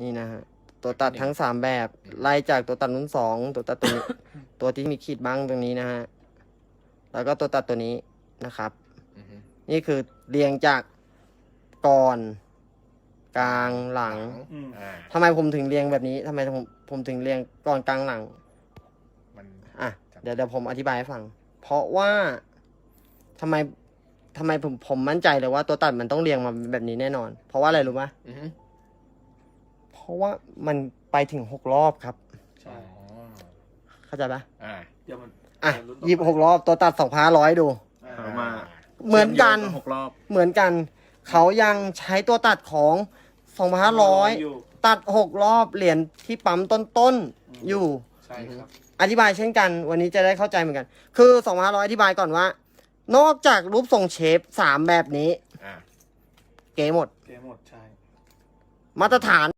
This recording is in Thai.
นี่นะฮะ ตัวตัดทั้งสามแบบ ไล่จากตัวตัดรุ่นสองตัวตัดตัวนี้ ตัวที่มีขีดบ้างตรงนี้นะฮะ แล้วก็ตัวตัดตัวนี้นะครับอือฮึนี่คือเรียงจากก่อน กลางหลัง อืม อ่าทำไมผมถึงเรียงแบบนี้ ทำไมผมผมถึงเรียงก่อนกลางหลัง มัน อะ เดี๋ยวเดี๋ยวผมอธิบายให้ฟัง เพราะว่าทำไมทำไมผมผมมั่นใจเลยว่าตัวตัดมันต้องเรียงมาแบบนี้แน่นอน เพราะว่าอะไรรู้ไหมอือฮึเพ ราะว่ามันไปถึงหกรอบครับ ใช่อ๋อเข้าใจปะอ่าเดี๋ยวมันอะเดี๋วรุ่นต่อหยิบหกรอบตัวตัดสองพันร้อยดูอ่าเอามาเหมือนกัน หกรอบ เหมือนกัน เขายังใช้ตัวตัดของสองพันร้อยอยู่ตัดหกรอบเหรียญที่ปั๊มต้นๆอยู่ ใช่ครับ อธิบายเช่นกัน วันนี้จะได้เข้าใจเหมือนกัน คือสองพันร้อยอธิบายก่อนว่า นอกจากรูปทรงเชฟสามแบบนี้ อ่า เก๋หมด เกมหมดใช่ มาตรฐาน